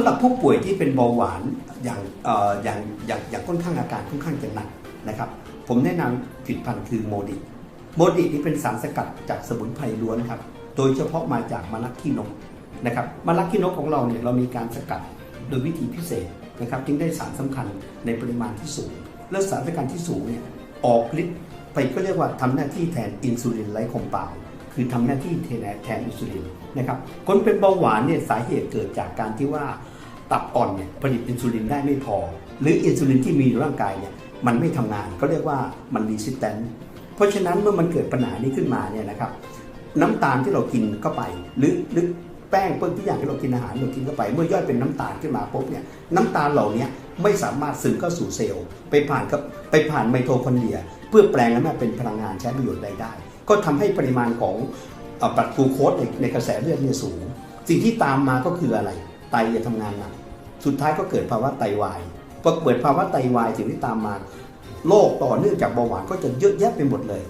ำหรับผู้ป่วยที่เป็นเบาหวานอย่างออย่างอย่างอย่างค่อนข้างอาการค่อนข้างจะหนักนะครับ ผมแนะนำผลิตภัณฑ์คือโมดิโมดินี่เป็นสารสกัดจากสมุนไพรล้วนครับ โดยเฉพาะมาจากมะลักขี้นกนะครับมะลักขี้นกของเราเนี่ยเรามีการสกัดโดยวิธีพิเศษนะครับจึงได้สารสำคัญในปริมาณที่สูง และสารสกัดที่สูงเนี่ยออกฤทธิ์ไปก็เรียกว่าทำหน้าที่แทนอินซูลินไร้คอมเปา คือทำหน้าที่แทนแทนอินซูลินนะครับคนเป็นเบาหวานเนี่ยสาเหตุเกิดจากการที่ว่าตับอ่อนเนี่ยผลิตอินซูลินได้ไม่พอ หรืออินซูลินที่มีในร่างกายเนี่ยมันไม่ทำงานก็เรียกว่ามันรีสิสแตนเพราะฉะนั้นเมื่อมันเกิดปัญหานี้ขึ้นมาเนี่ยนะครับน้ำตาลที่เรากินเข้าไป หรือหรือแป้งเปิ้ลทุกอย่างที่เรากินอาหารเรากินเข้าไป เมื่อย่อยเป็นน้ำตาลขึ้นมาปุ๊บเนี่ยน้ำตาลเหล่านี้ไม่สามารถซึมเข้าสู่เซลล์ ไปผ่านกับไปผ่านไมโทคอนเดรีย เพื่อแปลงนั้นมาเป็นพลังงานใช้ประโยชน์ใดได้ ก็ทำให้ปริมาณของเอ่อบัตรกลูโคสในในกระแสเลือดเนี่ยสูง สิ่งที่ตามมาก็คืออะไร ไตจะทำงานหนักสุดท้ายก็เกิดภาวะไตวายพอเกิดภาวะไตวายสิ่งที่ตามมาโรคต่อเนื่องจากเบาหวานก็จะเยอะแยะไปหมดเลย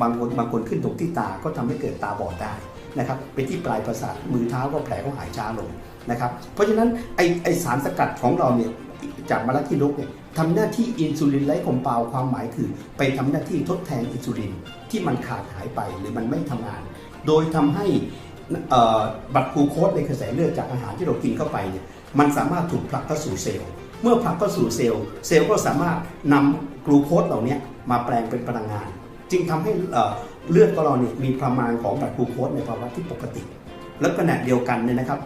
บางคนบางคนขึ้นตรงที่ตาก็ทำให้เกิดตาบอดได้นะครับไปที่ปลายประสาทมือเท้าก็แผลก็หายช้าลงนะครับ เพราะฉะนั้นไอไอสารสกัดของเราเนี่ย จากมะระขี้นกเนี่ยทำหน้าที่อินซูลินไร้คอมเปาวความหมายคือ ไปทำหน้าที่ทดแทนอินซูลินที่มันขาดหายไปหรือมันไม่ทำงาน โดยทำให้บัตรกลูโคสในกระแสเลือดจากอาหารที่เรากินเข้าไปเนี่ยมันสามารถถูกผลักเข้าสู่เซลล์ เมื่อผลักเข้าสู่เซลล์ เซลล์ก็สามารถนำกลูโคสเหล่านี้มาแปลงเป็นพลังงาน จึงทำให้เลือดของเราเนี่ยมีประมาณของบัตรกลูโคสในภาวะที่ปกติ และขณะเดียวกันเนี่ยนะครับ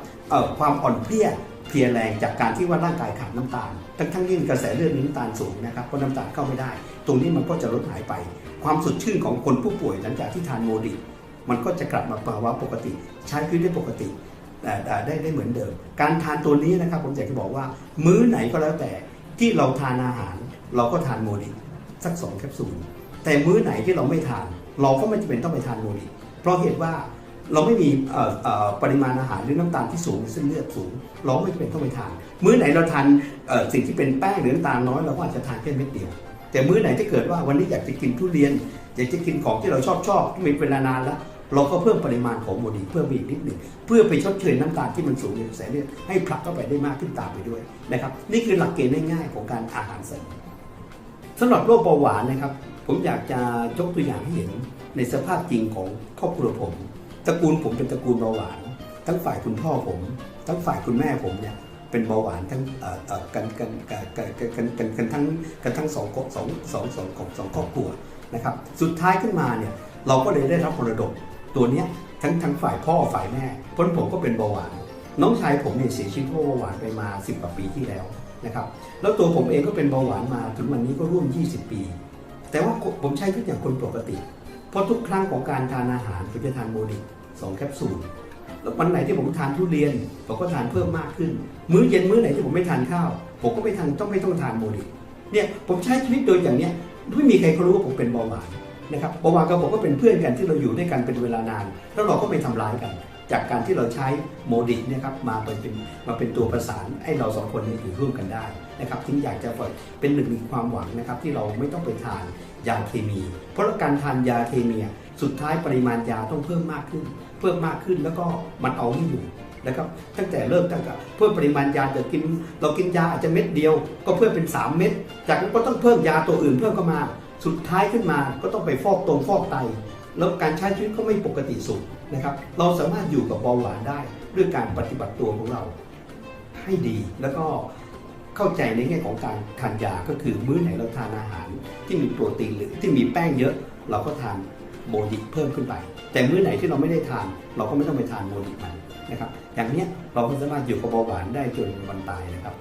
ความอ่อนเพลีย เพียแรงจากการที่ว่าร่างกายขาดน้ำตาล ทั้งทั้งๆที่กระแสเลือดมีน้ำตาลสูงนะครับเพราะน้ำตาลเข้าไม่ได้ ตรงนี้มันก็จะลดหายไป ความสดชื่นของคนผู้ป่วยหลังจากที่ทานโมดิมันก็จะกลับมาภาวะปกติ ใช้ชีวิตได้ปกติแต่ได้ได้เหมือนเดิม การทานตัวนี้นะครับผมอยากจะบอกว่า มื้อไหนก็แล้วแต่ที่เราทานอาหาร เราก็ทานโมดิสักสองแคปซูลแต่มื้อไหนที่เราไม่ทาน เราก็ไม่จำเป็นต้องไปทานโมดิเพราะเหตุว่า เราไม่มีปริมาณอาหารหรือน้ำตาลที่สูงเส้นเลือดสูง เราไม่จำเป็นต้องไปทาน มื้อไหนเราทานสิ่งที่เป็นแป้งหรือน้ำตาลน้อยเราก็อาจจะทานแค่เม็ดเดียว แต่มื้อไหนที่เกิดว่าวันนี้อยากจะกินทุเรียน อยากจะกินของที่เราชอบชอบที่มีเวลานานแล้ว เราก็เพิ่มปริมาณของโมดีเพิ่มไปอีกนิดหนึ่งเพื่อไปชดเชยน้ำตาลที่มันสูงในกระแสเลือดให้ผลักเข้าไปได้มากขึ้นตามไปด้วยนะครับนี่คือหลักเกณฑ์ง่ายๆของการอาหารเสริมสำหรับโรคเบาหวานนะครับ ผมอยากจะยกตัวอย่างให้เห็นในสภาพจริงของครอบครัวผม ตระกูลผมเป็นตระกูลเบาหวาน ทั้งฝ่ายคุณพ่อผม ทั้งฝ่ายคุณแม่ผมเนี่ยเป็นเบาหวานทั้งเอ่อเอ่อกันกันกันกันกันกันทั้งกันทั้งสองสองสองสองของสองครอบครัวนะครับสุดท้ายขึ้นมาเนี่ยเราก็เลยได้รับมรดกตัวเนี้ยทั้งทั้งฝ่ายพ่อฝ่ายแม่พราะผมก็เป็นเบาหวาน น้องชายผมเนี่ยเสียชีวิตเพราะเบาหวานไปมา10กว่าปีที่แล้วนะครับแล้วตัวผมเองก็เป็นเบาหวานมาถึงวันนี้ก็ร่วม 20 ปี แต่ว่าผมใช้ชีวิตอย่างคนปกติ เพราะทุกครั้งของการทานอาหารผมจะทานโมดิสองแคปซูลแล้ววันไหนที่ผมทานทุเรียนผมก็ทานเพิ่มมากขึ้น มื้อเย็นมื้อไหนที่ผมไม่ทานข้าวผมก็ไม่ทานต้องไม่ต้องทานโมดิเนี่ยผมใช้ชีวิตโดยอย่างเนี้ยไม่มีใครเขารู้ว่าผมเป็นเบาหวานนะครับเบาหวานกับผมก็เป็นเพื่อนกันที่เราอยู่ด้วยกันเป็นเวลานาน แล้วเราก็ไม่ทำร้ายกัน จากการที่เราใช้โมดิเนี่ยครับมาเป็นเป็นมาเป็นตัวประสานให้เราสองคนนี้อยู่ร่วมกันได้ นะครับจึงอยากจะเป็นหนึ่งในความหวังนะครับที่เราไม่ต้องไปทานยาเคมี เพราะการทานยาเคมีสุดท้ายปริมาณยาต้องเพิ่มมากขึ้น เพิ่มมากขึ้นแล้วก็มันเอาไม่อยู่นะครับตั้งแต่เริ่มตั้งแต่เพิ่มปริมาณยาจะกิน เรากินยาอาจจะเม็ดเดียว ก็เพิ่มเป็น 3 เม็ดจากนั้นก็ต้องเพิ่มยาตัวอื่นเพิ่มเข้ามา สุดท้ายขึ้นมาก็ต้องไปฟอกตรงฟอกไตแล้วการใช้ชีวิตก็ไม่ปกติสุขนะครับ เราสามารถอยู่กับเบาหวานได้ด้วยการปฏิบัติตัวของเราให้ดีแล้วก็ เข้าใจในแง่ของการทานยาก็คือมื้อไหนเราทานอาหาร ที่มีโปรตีนหรือที่มีแป้งเยอะ เราก็ทานโมดิเพิ่มขึ้นไป แต่มื้อไหนที่เราไม่ได้ทาน เราก็ไม่ต้องไปทานโมดิมันนะครับ อย่างเนี้ยเราก็สามารถอยู่กับเบาหวานได้จนวันตายนะครับ